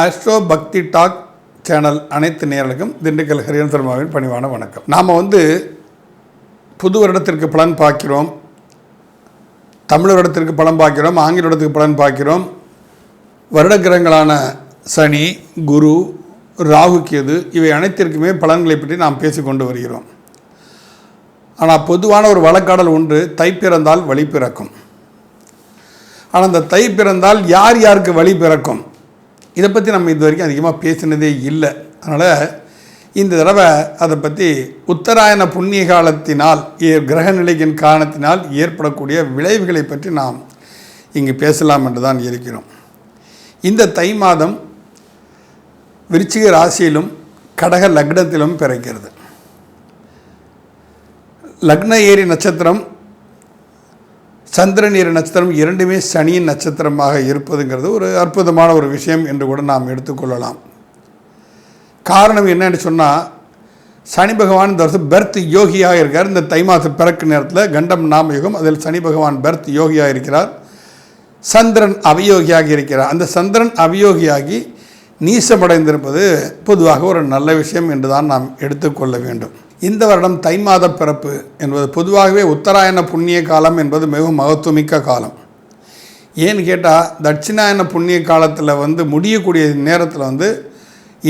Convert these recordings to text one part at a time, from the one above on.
Astro பக்தி talk channel அனைத்து நேர்களுக்கும் திண்டுக்கல் ஹரியன் சர்மாவின் பணிவான வணக்கம். நாம் வந்து புது வருடத்திற்கு பலன் பார்க்கிறோம். தமிழ் வருடத்திற்கு பலன் பார்க்கிறோம். ஆங்கில வருடத்துக்கு பலன் பார்க்கிறோம். வருட கிரகங்களான சனி குரு ராகு கேது இவை அனைத்திற்குமே பலன்களை பற்றி நாம் பேசிக்கொண்டு வருகிறோம். ஆனால் பொதுவான ஒரு வழக்காடல் ஒன்று தை பிறந்தால் வழி பிறக்கும். ஆனால் அந்த தை பிறந்தால் யார் யாருக்கு வழி பிறக்கும்? இதை பற்றி நம்ம இது வரைக்கும் அதிகமாக பேசினதே இல்லை. அதனால் இந்த தடவை அதை பற்றி உத்தராயண புண்ணிய காலத்தினால் ஏ- கிரக நிலையின் காரணத்தினால் ஏற்படக்கூடிய விளைவுகளை பற்றி நாம் இங்கு பேசலாம் என்று தான் இருக்கிறோம். இந்த தை மாதம் விருச்சிக ராசியிலும் கடக லக்னத்திலும் பிறக்கிறது. லக்ன ஏரி நட்சத்திரம் சந்திரன் ஏரி நட்சத்திரம் இரண்டுமே சனியின் நட்சத்திரமாக இருப்பதுங்கிறது ஒரு அற்புதமான ஒரு விஷயம் என்று கூட நாம் எடுத்துக்கொள்ளலாம். காரணம் என்னன்னு சொன்னால் சனி பகவான் இந்த வருஷம் பெர்த் யோகியாக இருக்கார். இந்த தை மாதம் பிறக்கு நேரத்தில் கண்டம் நாம யுகம் அதில் சனி பகவான் பெர்த் யோகியாக இருக்கிறார். சந்திரன் அவயோகியாக இருக்கிறார். அந்த சந்திரன் அவயோகியாகி நீசமடைந்திருப்பது பொதுவாக ஒரு நல்ல விஷயம் என்று தான் நாம் எடுத்துக்கொள்ள வேண்டும். இந்த வருடம் தை மாத பிறப்பு என்பது பொதுவாகவே உத்தராயண புண்ணிய காலம் என்பது மிகவும் மகத்துவமிக்க காலம். ஏன்னு கேட்டால் தட்சிணாயன புண்ணிய காலத்தில் வந்து முடியக்கூடிய நேரத்தில் வந்து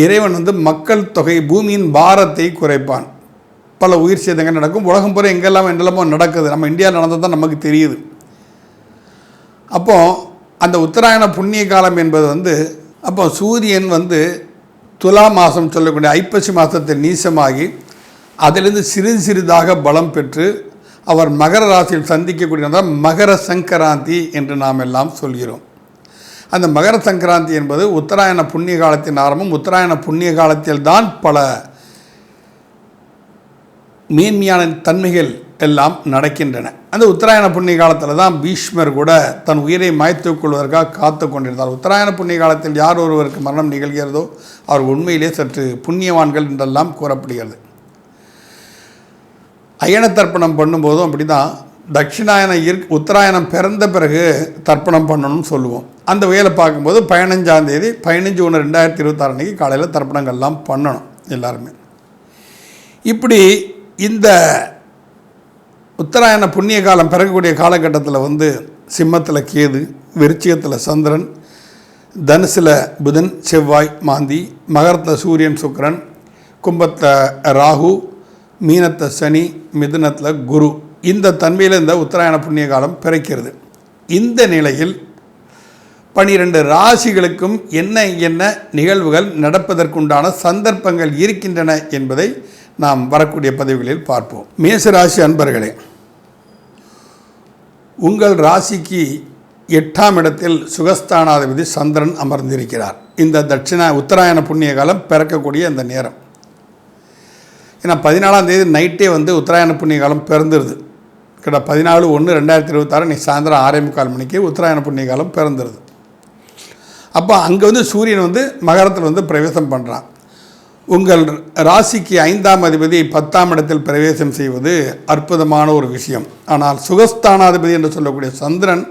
இறைவன் வந்து மக்கள் தொகை பூமியின் பாரத்தை குறைப்பான். பல உயிர் சேதங்கள் நடக்கும். உலகம் பூரா எங்கெல்லாம் என்னெல்லாமோ நடக்குது. நம்ம இந்தியாவில் நடந்தது தான் நமக்கு தெரியுது. அப்போ அந்த உத்தராயண புண்ணிய காலம் என்பது வந்து அப்போ சூரியன் வந்து துலா மாதம் சொல்லக்கூடிய ஐப்பசி மாதத்தில் நீசமாகி அதிலிருந்து சிறிது சிறிதாக பலம் பெற்று அவர் மகர ராசியில் சந்திக்கக்கூடிய மகர சங்கராந்தி என்று நாம் எல்லாம் சொல்கிறோம். அந்த மகர சங்கராந்தி என்பது உத்தராயண புண்ணிய காலத்தின் ஆரம்பம். உத்தராயண புண்ணிய காலத்தில் தான் பல மேன்மையான தன்மைகள் எல்லாம் நடக்கின்றன. அந்த உத்தராயண புண்ணிய காலத்தில் தான் பீஷ்மர் கூட தன் உயிரை மாய்த்துக் கொள்வதற்காக காத்து கொண்டிருந்தார். உத்தராயண புண்ணிய காலத்தில் யார் ஒருவருக்கு மரணம் நிகழ்கிறதோ அவர் உண்மையிலே சற்று புண்ணியவான்கள் என்றெல்லாம் கூறப்படுகிறது. அயன தர்ப்பணம் பண்ணும்போதும் அப்படி தான் தட்சிணாயனம் இரு உத்தராயணம் பிறந்த பிறகு தர்ப்பணம் பண்ணணும்னு சொல்லுவோம். அந்த வகையில் பார்க்கும்போது பதினஞ்சாந்தேதி பதினஞ்சு ஒன்று ரெண்டாயிரத்தி இருபத்தாறு அன்றைக்கி காலையில் தர்ப்பணங்கள்லாம் பண்ணணும் எல்லாருமே. இப்படி இந்த உத்தராயண புண்ணிய காலம் பிறக்கக்கூடிய காலகட்டத்தில் வந்து சிம்மத்தில் கேது விருச்சிகத்தில் சந்திரன் தனுசில் புதன் செவ்வாய் மாந்தி மகரத்தில் சூரியன் சுக்கரன் கும்பத்தில் ராகு மீனத்தை சனி மிதுனத்தில் குரு. இந்த தன்மையில் இந்த உத்தராயண புண்ணிய காலம் பிறக்கிறது. இந்த நிலையில் பனிரெண்டு ராசிகளுக்கும் என்ன என்ன நிகழ்வுகள் நடப்பதற்குண்டான சந்தர்ப்பங்கள் இருக்கின்றன என்பதை நாம் வரக்கூடிய பதவிகளில் பார்ப்போம். மேசராசி அன்பர்களே உங்கள் ராசிக்கு எட்டாம் இடத்தில் சுகஸ்தானாதிபதி சந்திரன் அமர்ந்திருக்கிறார். இந்த தட்சிண உத்தராயண புண்ணிய காலம் பிறக்கக்கூடிய இந்த நேரம். ஏன்னா பதினாலாம் தேதி நைட்டே வந்து உத்தராயண புண்ணிய காலம் பிறந்துருது. கிட்ட பதினாலு ஒன்று ரெண்டாயிரத்தி இருபத்தாறு நீ சாயந்தரம் ஆறே முக்கால் மணிக்கு உத்தராயண புண்ணிய காலம் பிறந்துருது. அப்போ அங்கே வந்து சூரியன் வந்து மகரத்தில் வந்து பிரவேசம் பண்ணுறான் உங்கள் ராசிக்கு ஐந்தாம் அதிபதி பத்தாம் இடத்தில் பிரவேசம் செய்வது அற்புதமான ஒரு விஷயம். ஆனால் சுகஸ்தானாதிபதி என்று சொல்லக்கூடிய சந்திரன்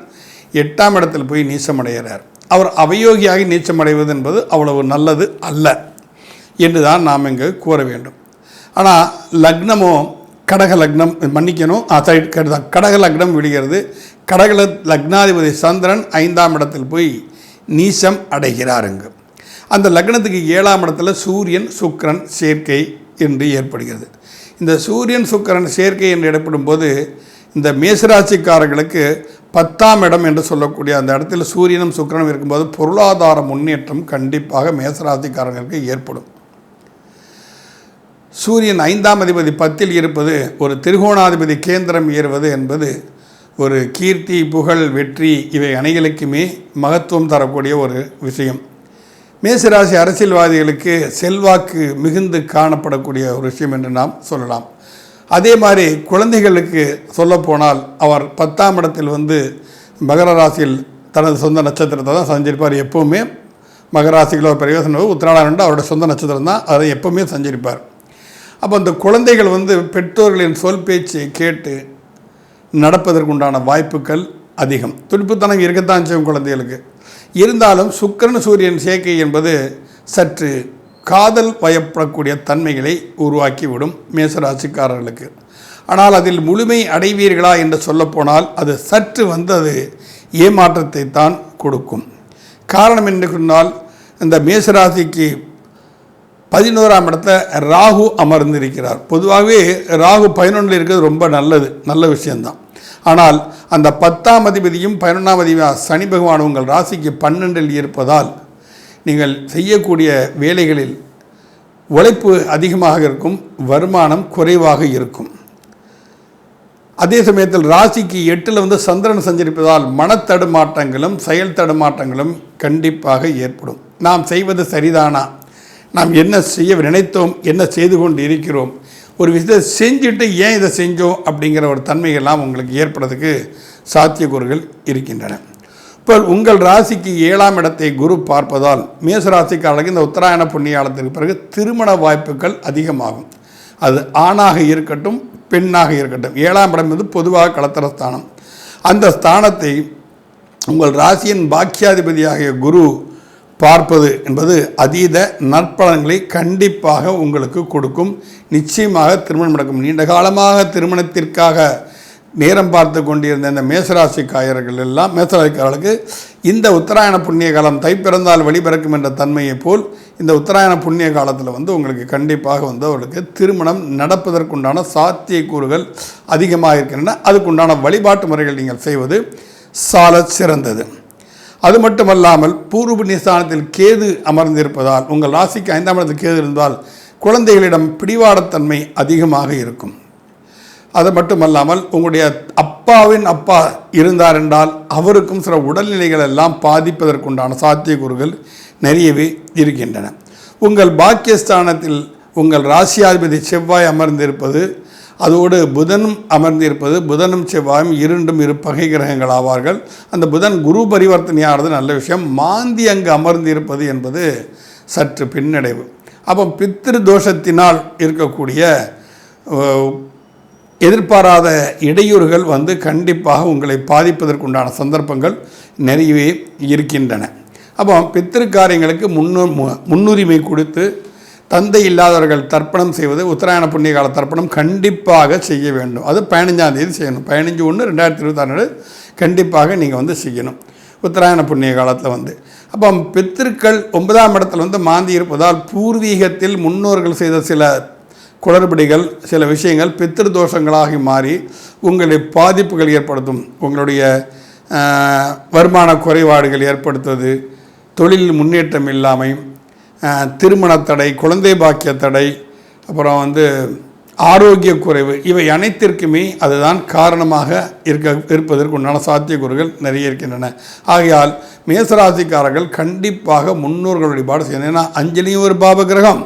எட்டாம் இடத்தில் போய் நீச்சமடைகிறார். அவர் அவயோகியாகி நீச்சமடைவது என்பது அவ்வளவு நல்லது அல்ல. என்று தான் நாம் இங்கு கூற வேண்டும். ஆனால் லக்னமோ கடக லக்னம் மன்னிக்கணும். ஆ, சரி, கடக லக்னம் விடுகிறது. கடக லக்னாதிபதி சந்திரன் ஐந்தாம் இடத்தில் போய் நீசம் அடைகிறார் அந்த லக்னத்துக்கு ஏழாம் இடத்துல சூரியன் சுக்கிரன் சேர்க்கை என்று ஏற்படுகிறது. இந்த சூரியன் சுக்கிரன் சேர்க்கை என்று ஏற்படும் போது இந்த மேசராசிக்காரர்களுக்கு பத்தாம் இடம் என்று சொல்லக்கூடிய அந்த இடத்துல சூரியனும் சுக்கரனும் இருக்கும்போது பொருளாதார முன்னேற்றம் கண்டிப்பாக மேசராசிக்காரர்களுக்கு ஏற்படும். சூரியன் ஐந்தாம் அதிபதி பத்தில் இருப்பது ஒரு திருகோணாதிபதி கேந்திரம் ஏறுவது என்பது ஒரு கீர்த்தி புகழ் வெற்றி இவை அனைகளுக்குமே மகத்துவம் தரக்கூடிய ஒரு விஷயம். மேசராசி அரசியல்வாதிகளுக்கு செல்வாக்கு மிகுந்து காணப்படக்கூடிய ஒரு விஷயம் என்று நாம் சொல்லலாம். அதே மாதிரி குழந்தைகளுக்கு சொல்லப்போனால் அவர் பத்தாம் இடத்தில் வந்து மகர ராசியில் தனது சொந்த நட்சத்திரத்தை தான் சஞ்சரிப்பார். எப்போவுமே மகராசிகளோ பிரயோசனோ பிரயோசனம் உத்திராடம் அவரோட சொந்த நட்சத்திரம் தான் அதை எப்போவுமே சஞ்சரிப்பார். அப்போ அந்த குழந்தைகள் வந்து பெற்றோர்களின் சொல் பேச்சை கேட்டு நடப்பதற்குண்டான வாய்ப்புகள் அதிகம். துடிப்புத்தனம் இருக்கத்தான் செய்யும் குழந்தைகளுக்கு. இருந்தாலும் சுக்கரன் சூரியன் சேர்க்கை என்பது சற்று காதல் வயப்படக்கூடிய தன்மைகளை உருவாக்கிவிடும் மேசராசிக்காரர்களுக்கு. ஆனால் அதில் முழுமை அடைவீர்களா என்று சொல்லப்போனால் அது சற்று வந்து அது ஏமாற்றத்தை தான் கொடுக்கும். காரணம் என்று சொன்னால் இந்த மேசராசிக்கு பதினோராம் இடத்துல ராகு அமர்ந்திருக்கிறார். பொதுவாகவே ராகு பதினொன்றில் இருக்கிறது ரொம்ப நல்லது நல்ல விஷயந்தான் ஆனால் அந்த பத்தாம் அதிபதியும் பதினொன்றாம் அதிபதியும் சனி பகவான் உங்கள் ராசிக்கு பன்னெண்டில் இருப்பதால் நீங்கள் செய்யக்கூடிய வேலைகளில் உழைப்பு அதிகமாக இருக்கும் வருமானம் குறைவாக இருக்கும். அதே சமயத்தில் ராசிக்கு எட்டில் வந்து சந்திரன் சஞ்சரிப்பதால் மனத்தடுமாற்றங்களும் செயல் தடுமாற்றங்களும் கண்டிப்பாக ஏற்படும். நாம் செய்வது சரிதானா? நாம் என்ன செய்ய நினைத்தோம் என்ன செய்து கொண்டு இருக்கிறோம் ஒரு விஷயத்தை செஞ்சுட்டு ஏன் இதை செஞ்சோம் அப்படிங்கிற ஒரு தன்மைகள்லாம் உங்களுக்கு ஏற்படுறதுக்கு சாத்தியக்கூறுகள் இருக்கின்றன. இப்போ உங்கள் ராசிக்கு ஏழாம் இடத்தை குரு பார்ப்பதால் மேச ராசிக்காரர்களுக்கு இந்த உத்தராயண புண்ணியாளத்திற்கு பிறகு திருமண வாய்ப்புகள் அதிகமாகும். அது ஆணாக இருக்கட்டும் பெண்ணாக இருக்கட்டும். ஏழாம் இடம் வந்து பொதுவாக களத்திர ஸ்தானம். அந்த ஸ்தானத்தை உங்கள் ராசியின் பாக்கியாதிபதியாகிய குரு பார்ப்பது என்பது அதீத நற்பலன்களை கண்டிப்பாக உங்களுக்கு கொடுக்கும். நிச்சயமாக திருமணம் நடக்கும். நீண்ட காலமாக திருமணத்திற்காக நேரம் பார்த்து கொண்டிருந்த இந்த மேசராசிக்காரர்கள் எல்லாம் மேசராசிக்காரர்களுக்கு இந்த உத்தராயண புண்ணிய காலம் தை பிறந்தால் வழிபிறக்கும் என்ற தன்மையைப் போல் இந்த உத்தராயண புண்ணிய காலத்தில் வந்து உங்களுக்கு கண்டிப்பாக வந்து அவர்களுக்கு திருமணம் நடப்பதற்குண்டான சாத்தியக்கூறுகள் அதிகமாக இருக்கின்றன. அதுக்குண்டான வழிபாட்டு முறைகள் நீங்கள் செய்வது சால சிறந்தது. அது மட்டுமல்லாமல் பூர்வ புண்ணிய கேது அமர்ந்திருப்பதால் உங்கள் ராசிக்கு ஐந்தாம் இடத்தில் கேது இருந்தால் குழந்தைகளிடம் பிடிவாடத்தன்மை அதிகமாக இருக்கும். அது மட்டுமல்லாமல் உங்களுடைய அப்பாவின் அப்பா இருந்தார் என்றால் அவருக்கும் சில உடல்நிலைகள் எல்லாம் பாதிப்பதற்குண்டான சாத்தியக்கூறுகள் நிறையவே இருக்கின்றன. உங்கள் பாக்கியஸ்தானத்தில் உங்கள் ராசியாதிபதி செவ்வாய் அமர்ந்திருப்பது அதோடு புதனும் அமர்ந்திருப்பது புதனும் செவ்வாயும் இரண்டும் இரு பகை கிரகங்கள் ஆவார்கள். அந்த புதன் குரு பரிவர்த்தனையானது நல்ல விஷயம். மாந்தி அங்கு அமர்ந்திருப்பது என்பது சற்று பின்னடைவு. அப்போ பித்திரு தோஷத்தினால் இருக்கக்கூடிய எதிர்பாராத இடையூறுகள் வந்து கண்டிப்பாக உங்களை பாதிப்பதற்குண்டான சந்தர்ப்பங்கள் நிறையவே இருக்கின்றன. அப்போ பித்திரு காரியங்களுக்கு முன்னு மு- முன்னுரிமை கொடுத்து தந்தை இல்லாதவர்கள் தர்ப்பணம் செய்வது உத்தராயண புண்ணிய கால தர்ப்பணம் கண்டிப்பாக செய்ய வேண்டும். அது பதினஞ்சாம் தேதி செய்யணும். பதினஞ்சு ஒன்று ரெண்டாயிரத்தி இருபத்தாறு கண்டிப்பாக நீங்கள் வந்து செய்யணும். உத்தராயண புண்ணிய காலத்தில் வந்து. அப்போ பித்திருக்கள் ஒன்பதாம் இடத்துல வந்து மாந்தி இருப்பதால் பூர்வீகத்தில் முன்னோர்கள் செய்த சில குளறுபடிகள் சில விஷயங்கள் பித்திரு தோஷங்களாகி மாறி உங்களுடைய பாதிப்புகள் ஏற்படுத்தும். உங்களுடைய வருமான குறைபாடுகள் ஏற்படுத்துவது தொழில் முன்னேற்றம் இல்லாமையும் திருமண தடை குழந்தை பாக்கிய தடை அப்புறம் வந்து ஆரோக்கிய குறைவு இவை அனைத்திற்குமே அதுதான் காரணமாக இருக்க இருப்பதற்கு உண்டான சாத்தியக்கூறுகள் நிறைய இருக்கின்றன. ஆகையால் மேசராசிக்காரர்கள் கண்டிப்பாக முன்னோர்கள் வழிபாடு செய்யணும். ஏன்னா அஞ்சலியும் ஒரு பாப கிரகம்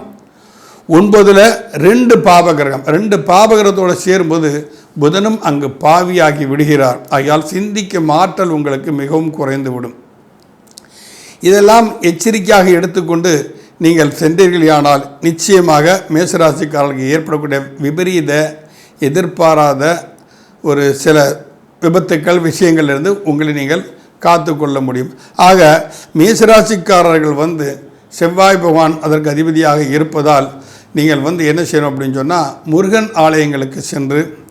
ரெண்டு பாப கிரகம் ரெண்டு பாபகிரகத்தோடு சேரும்போது புதனும் அங்கு பாவியாகி விடுகிறார். ஆகையால் சிந்திக்கும் ஆற்றல் உங்களுக்கு மிகவும் குறைந்து விடும் இதெல்லாம் எச்சரிக்கையாக எடுத்துக்கொண்டு நீங்கள் சென்றீர்களானால் நிச்சயமாக மேசராசிக்காரர்களுக்கு ஏற்படக்கூடிய விபரீத எதிர்பாராத ஒரு சில விபத்துக்கள் விஷயங்கள்லேருந்து உங்களை நீங்கள் காத்துக்கொள்ள முடியும். ஆக மேசராசிக்காரர்கள் வந்து செவ்வாய் பகவான் அதற்கு அதிபதியாக இருப்பதால் நீங்கள் வந்து என்ன செய்யணும் அப்படின்னு சொன்னால் முருகன் ஆலயங்களுக்கு சென்று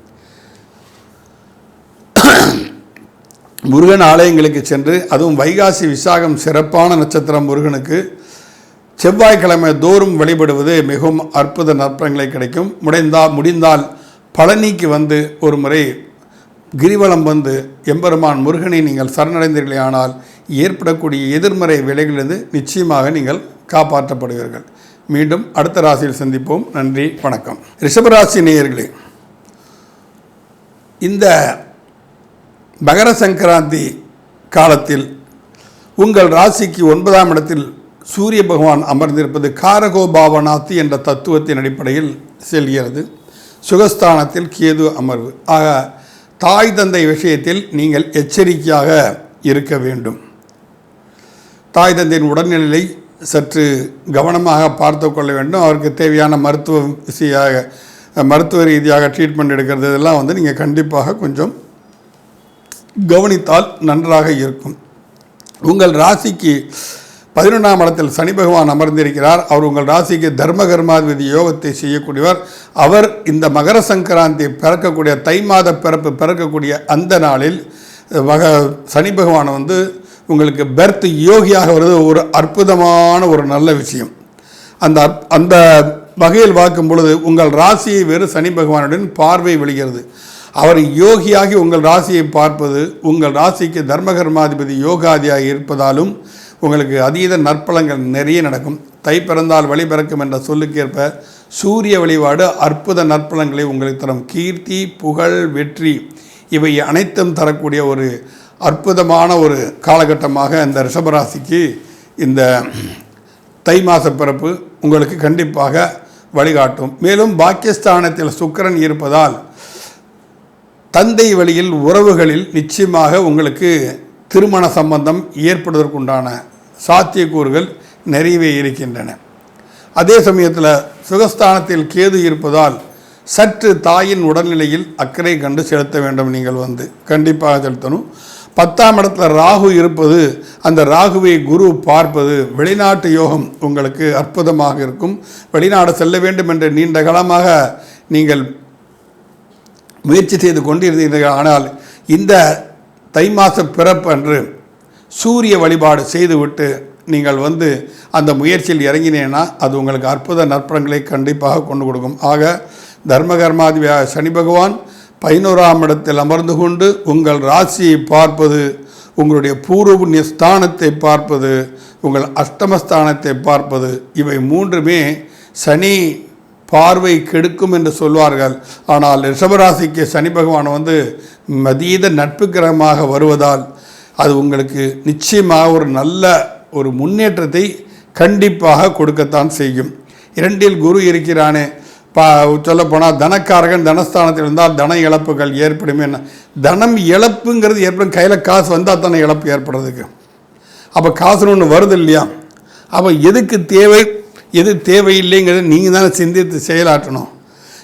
முருகன் ஆலயங்களுக்கு சென்று அதுவும் வைகாசி விசாகம் சிறப்பான நட்சத்திரம் முருகனுக்கு செவ்வாய்க்கிழமை தோறும் வழிபடுவது மிகவும் அற்புத நற்பங்களை கிடைக்கும். முடிந்தால் முடிந்தால் பழனிக்கு வந்து ஒரு முறை கிரிவலம் வந்து எம்பெருமான் முருகனை நீங்கள் சரணடைந்தீர்களேயானால் ஏற்படக்கூடிய எதிர்மறை விலைகளிலிருந்து நிச்சயமாக நீங்கள் காப்பாற்றப்படுவீர்கள். மீண்டும் அடுத்த ராசியில் சந்திப்போம். நன்றி வணக்கம். ரிஷபராசி நேயர்களே இந்த மகர சங்கராந்தி காலத்தில் உங்கள் ராசிக்கு ஒன்பதாம் இடத்தில் சூரிய பகவான் அமர்ந்திருப்பது காரகோ பாவனாத்தி என்ற தத்துவத்தின் அடிப்படையில் செல்கிறது. சுகஸ்தானத்தில் கேது அமர்வு. ஆக தாய் தந்தை விஷயத்தில் நீங்கள் எச்சரிக்கையாக இருக்க வேண்டும். தாய் தந்தையின் உடல்நிலையை சற்று கவனமாக பார்த்து கொள்ள வேண்டும். அவருக்கு தேவையான மருத்துவ விஷயாக மருத்துவ ரீதியாக ட்ரீட்மெண்ட் எடுக்கிறது. இதெல்லாம் வந்து நீங்கள் கண்டிப்பாக கொஞ்சம் கவனித்தால் நன்றாக இருக்கும். உங்கள் ராசிக்கு பதினொன்றாம் இடத்தில் சனி பகவான் அமர்ந்திருக்கிறார். அவர் உங்கள் ராசிக்கு தர்ம கர்மாதிபதி யோகத்தை செய்யக்கூடியவர். அவர் இந்த மகர சங்கராந்தி பிறக்கக்கூடிய தை மாத பிறப்பு பிறக்கக்கூடிய அந்த நாளில் மக சனி பகவான் வந்து உங்களுக்கு பெர்த் யோகியாக வருது. ஒரு அற்புதமான ஒரு நல்ல விஷயம். அந்த அந்த வகையில் பார்க்கும் பொழுது உங்கள் ராசியை வேறு சனி பகவானுடன் பார்வை விழுகிறது. அவர் யோகியாகி உங்கள் ராசியை பார்ப்பது உங்கள் ராசிக்கு தர்மகர்மாதிபதி யோகாதியாக இருப்பதாலும் உங்களுக்கு அதீத நற்பலங்கள் நிறைய நடக்கும். தை பிறந்தால் வழி பிறக்கும் என்ற சொல்லுக்கேற்ப சூரிய வழிபாடு அற்புத நற்பலங்களை உங்களுக்கு தரும். கீர்த்தி புகழ் வெற்றி இவை அனைத்தும் தரக்கூடிய ஒரு அற்புதமான ஒரு காலகட்டமாக இந்த ரிஷபராசிக்கு இந்த தை மாத பிறப்பு உங்களுக்கு கண்டிப்பாக வழிகாட்டும். மேலும் பாக்கியஸ்தானத்தில் சுக்கரன் இருப்பதால் தந்தை வழியில் உறவுகளில் நிச்சயமாக உங்களுக்கு திருமண சம்பந்தம் ஏற்படுவதற்குண்டான சாத்தியக்கூறுகள் நிறையவே இருக்கின்றன. அதே சமயத்தில் சுகஸ்தானத்தில் கேது இருப்பதால் சற்று தாயின் உடல்நிலையில் அக்கறை கண்டு செலுத்த வேண்டும் நீங்கள் வந்து. கண்டிப்பாக செலுத்தணும். பத்தாம் இடத்துல ராகு இருப்பது அந்த ராகுவை குரு பார்ப்பது வெளிநாட்டு யோகம் உங்களுக்கு அற்புதமாக இருக்கும். வெளிநாடு செல்ல வேண்டும் என்று நீண்ட காலமாக நீங்கள் முயற்சி செய்து கொண்டிருந்தீர்கள். ஆனால் இந்த தை மாத பிறப்பு அன்று சூரிய வழிபாடு செய்துவிட்டு நீங்கள் வந்து அந்த முயற்சியில் இறங்கினேன்னா அது உங்களுக்கு அற்புத நற்பணங்களை கண்டிப்பாக கொண்டு கொடுக்கும். ஆக தர்மகர்மாதிபதி சனி பகவான் பதினோராம் இடத்தில் அமர்ந்து கொண்டு உங்கள் ராசியை பார்ப்பது உங்களுடைய பூர்வ ஸ்தானத்தை பார்ப்பது உங்கள் அஷ்டமஸ்தானத்தை பார்ப்பது இவை மூன்றுமே சனி பார்வை கெடுக்கும் என்று சொல்வார்கள். ஆனால் ரிஷபராசிக்கு சனி பகவான் வந்து மதீத நட்பு கிரகமாக வருவதால் அது உங்களுக்கு நிச்சயமாக ஒரு நல்ல ஒரு முன்னேற்றத்தை கண்டிப்பாக கொடுக்கத்தான் செய்யும். இரண்டில் குரு இருக்கிறானே. பா சொல்லப்போனால் தனக்காரகன் தனஸ்தானத்தில் இருந்தால் தன இழப்புகள் ஏற்படும் என்ன? தனம் இழப்புங்கிறது ஏற்படும். கையில் காசு வந்தால் தானே இழப்பு ஏற்படுறதுக்கு. அப்போ காசுன்னு ஒன்று வருது இல்லையா? அப்போ எதுக்கு தேவை? எது தேவையில்லைங்கிறத நீங்கள் தானே சிந்தித்து செயலாற்றணும்.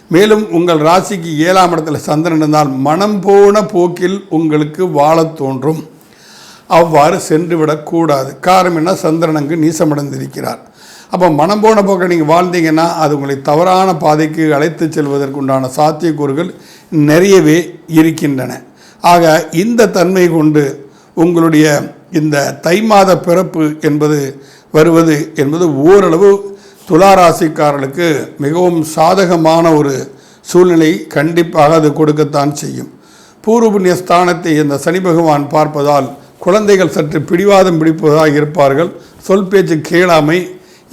மேலும் உங்கள் ராசிக்கு ஏழாம் இடத்துல சந்திரன் இருந்தால் மனம் போன போக்கில் உங்களுக்கு வாழத் தோன்றும். அவ்வாறு சென்று விடக்கூடாது காரணம் என்ன? சந்திரன் அங்கு நீசமடைந்திருக்கிறார். அப்போ மனம் போன போக்க நீங்கள் வாழ்ந்தீங்கன்னா அது உங்களை தவறான பாதைக்கு அழைத்து செல்வதற்குண்டான சாத்தியக்கூறுகள் நிறையவே இருக்கின்றன. ஆக இந்த தன்மை கொண்டு உங்களுடைய இந்த தை மாத பிறப்பு என்பது வருவது என்பது ஓரளவு துளாராசிக்காரர்களுக்கு மிகவும் சாதகமான ஒரு சூழ்நிலை கண்டிப்பாக அது கொடுக்கத்தான் செய்யும். பூர்வ புண்ணிய ஸ்தானத்தை இந்த சனி பகவான் பார்ப்பதால் குழந்தைகள் சற்று பிடிவாதம் பிடிப்பதாக இருப்பார்கள். சொல் பேச்சு கேளாமை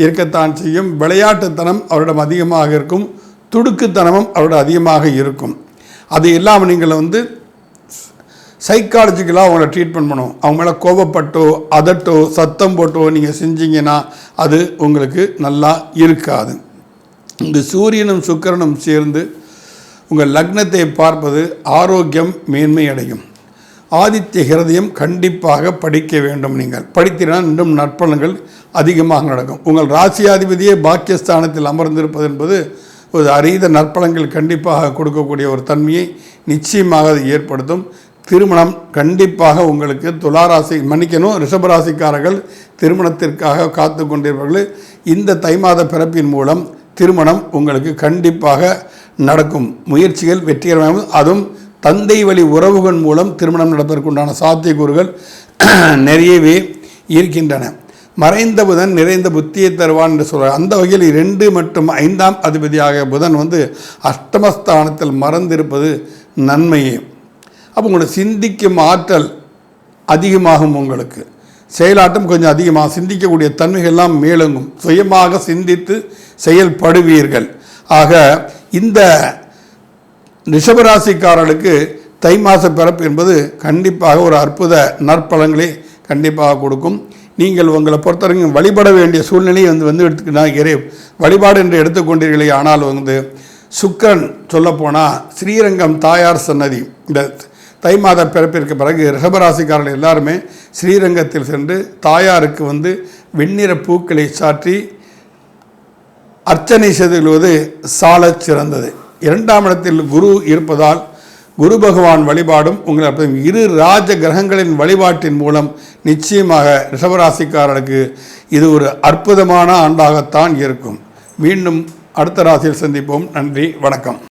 இருக்கத்தான் செய்யும். விளையாட்டுத்தனம் அவரிடம் அதிகமாக இருக்கும். துடுக்குத்தனமும் அவரிடம் அதிகமாக இருக்கும். அது இல்லாமல் நீங்கள் வந்து சைக்காலஜிக்கலாக அவங்கள ட்ரீட்மெண்ட் பண்ணும். அவங்க மேலே கோபப்பட்டோ அதட்டோ சத்தம் போட்டோ நீங்கள் செஞ்சீங்கன்னா அது உங்களுக்கு நல்லா இருக்காது. இந்த சூரியனும் சுக்கிரனும் சேர்ந்து உங்கள் லக்னத்தை பார்ப்பது ஆரோக்கியம் மேன்மை அடையும் ஆதித்ய ஹிருதயம் கண்டிப்பாக படிக்க வேண்டும் நீங்கள். படித்தீங்கன்னா இன்னும் நற்பலன்கள் அதிகமாக நடக்கும். உங்கள் ராசியாதிபதியே பாக்கியஸ்தானத்தில் அமர்ந்திருப்பது என்பது ஒரு அரித நற்பலன்கள் கண்டிப்பாக கொடுக்கக்கூடிய ஒரு தன்மையை நிச்சயமாக அது ஏற்படுத்தும். திருமணம் கண்டிப்பாக உங்களுக்கு துளாராசி மன்னிக்கணும் ரிஷபராசிக்காரர்கள் திருமணத்திற்காக காத்து கொண்டிருப்பவர்கள் இந்த தை மாத பிறப்பின் மூலம் திருமணம் உங்களுக்கு கண்டிப்பாக நடக்கும். முயற்சிகள் வெற்றிகரமாகவும் அதுவும் தந்தை வழி உறவுகள் மூலம் திருமணம் நடப்பதற்குண்டான சாத்தியக்கூறுகள் நிறையவே இருக்கின்றன. மறைந்த புதன் நிறைந்த புத்தியை தருவான் என்று சொல்கிறார் அந்த வகையில் இரண்டு மற்றும் ஐந்தாம் அதிபதியாக புதன் வந்து அஷ்டமஸ்தானத்தில் மறந்திருப்பது நன்மையே. அப்போ உங்களோட சிந்திக்கும் ஆற்றல் அதிகமாகும் உங்களுக்கு. செயலாட்டம் கொஞ்சம் அதிகமாக சிந்திக்கக்கூடிய தன்மைகள்லாம் மேலோங்கும். சுயமாக சிந்தித்து செயல்படுவீர்கள். ஆக இந்த ரிஷபராசிக்காரர்களுக்கு தை மாத பிறப்பு என்பது கண்டிப்பாக ஒரு அற்புத நற்பலன்களை கண்டிப்பாக கொடுக்கும். நீங்கள் உங்களை பொறுத்தவரைக்கும் வழிபட வேண்டிய சூழ்நிலையை வந்து வந்து எடுத்துக்கிட்டால் இறை வழிபாடு என்று எடுத்துக்கொண்டீர்களே ஆனால் வந்து சுக்கரன் சொல்லப்போனால் ஸ்ரீரங்கம் தாயார் சன்னதி. இந்த தை மாத பிறப்பிற்கு பிறகு ரிஷபராசிக்காரர்கள் எல்லாருமே ஸ்ரீரங்கத்தில் சென்று தாயாருக்கு வந்து வெண்ணிற பூக்களை சாற்றி அர்ச்சனை செய்து கொள்வது சாலச் சிறந்தது. இரண்டாம் இடத்தில் குரு இருப்பதால் குரு பகவான் வழிபாடும் உங்களை அற்புதம். இரு ராஜ கிரகங்களின் வழிபாட்டின் மூலம் நிச்சயமாக ரிஷபராசிக்காரர்களுக்கு இது ஒரு அற்புதமான ஆண்டாகத்தான் இருக்கும். மீண்டும் அடுத்த ராசியில் சந்திப்போம். நன்றி வணக்கம்.